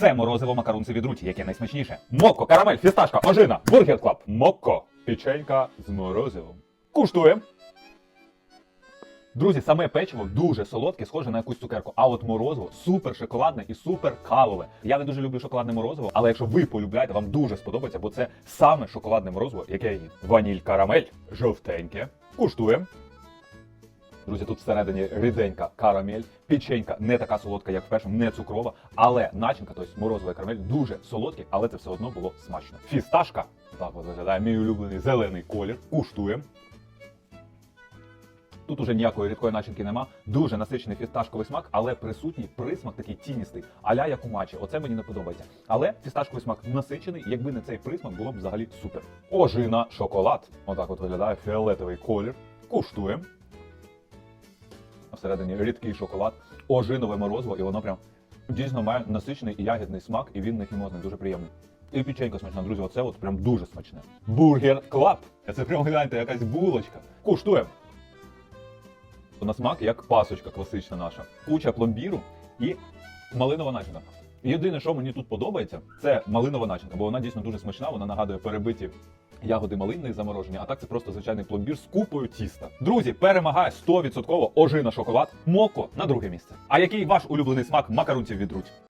Це морозиво макарунці від руті, яке найсмачніше. Мокко, карамель, фісташка, ожина, бургер клаб. Мокко, печенька з морозивом. Куштуємо. Друзі, саме печиво дуже солодке, схоже на якусь цукерку. А от морозиво супер шоколадне і супер кавове. Я не дуже люблю шоколадне морозиво, але якщо ви полюбляєте, вам дуже сподобається, бо це саме шоколадне морозиво, яке їм. Ваніль карамель, жовтеньке. Куштуємо. Друзі, тут всередині ріденька карамель, печенька не така солодка, як в першому, не цукрова, але начинка, тобто морозова карамель, дуже солодкі, але це все одно було смачно. Фісташка, так от виглядає мій улюблений зелений колір. Куштуємо. Тут уже ніякої рідкої начинки нема. Дуже насичений фісташковий смак, але присутній присмак такий тіністий, аля як у матчі. Оце мені не подобається. Але фісташковий смак насичений, якби не цей присмак, було б взагалі супер. Ожина шоколад. Отак от виглядає фіолетовий колір. Куштуємо. Всередині рідкий шоколад, ожинове морозиво, і воно прям дійсно має насичений ягідний смак, і він не хімозний, дуже приємний. І печенька смачна, друзі, оце от прям дуже смачне. Бургер клаб. Це прям гляньте, якась булочка. Куштуємо. На смак як пасочка класична наша. Куча пломбіру і малинова начинка. Єдине, що мені тут подобається, це малинова начинка, бо вона дійсно дуже смачна, вона нагадує перебиті ягоди малинної заморожені, а так це просто звичайний пломбір з купою тіста. Друзі, перемагає 100% ожина шоколад, моко на друге місце. А який ваш улюблений смак макарунців від Руть?